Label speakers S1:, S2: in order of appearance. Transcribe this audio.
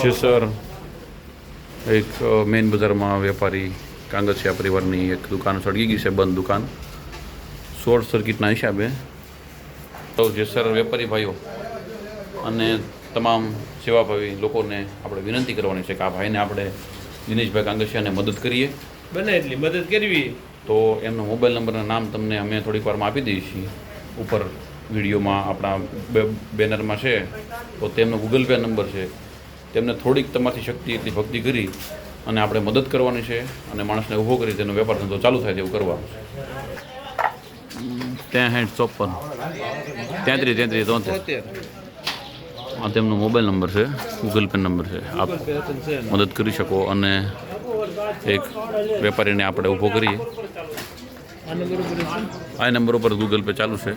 S1: છે સર. એક મેઇન બજારમાં વેપારી કાંગસિયા પરિવારની એક દુકાન સળગી ગઈ છે બંધ દુકાન. શોર્ટ સર્કિટના હિસાબે. તો જે સર વેપારી ભાઈઓ અને તમામ સેવાભાવી લોકોને આપણે વિનંતી કરવાની છે કે આ ભાઈને આપણે દિનેશભાઈ કાંગસિયાને મદદ કરીએ.
S2: બને એટલી મદદ કરવી.
S1: તો એમનો મોબાઈલ નંબરના નામ તમને અમે થોડીક વારમાં આપી દઈએ છીએ ઉપર વિડીયોમાં આપણા બેનરમાં છે, તો તેમનો ગૂગલ પે નંબર છે. તેમને થોડીક તમારી શક્તિ એટલી ભક્તિ કરી અને આપણે મદદ કરવાની છે અને માણસને ઊભો કરી તેનો વેપાર ધંધો ચાલુ થાય તેવું કરવાનું છે. ત્યાં હેઠ ચોપન તેત્રીસ તેત્રીસ તોતેર. આ તેમનો મોબાઈલ નંબર છે ગૂગલ પે નંબર છે. આપ. મદદ કરી શકો અને એક વેપારીને આપણે ઊભો કરીએ. આ નંબર ઉપર ગૂગલ પે ચાલુ છે.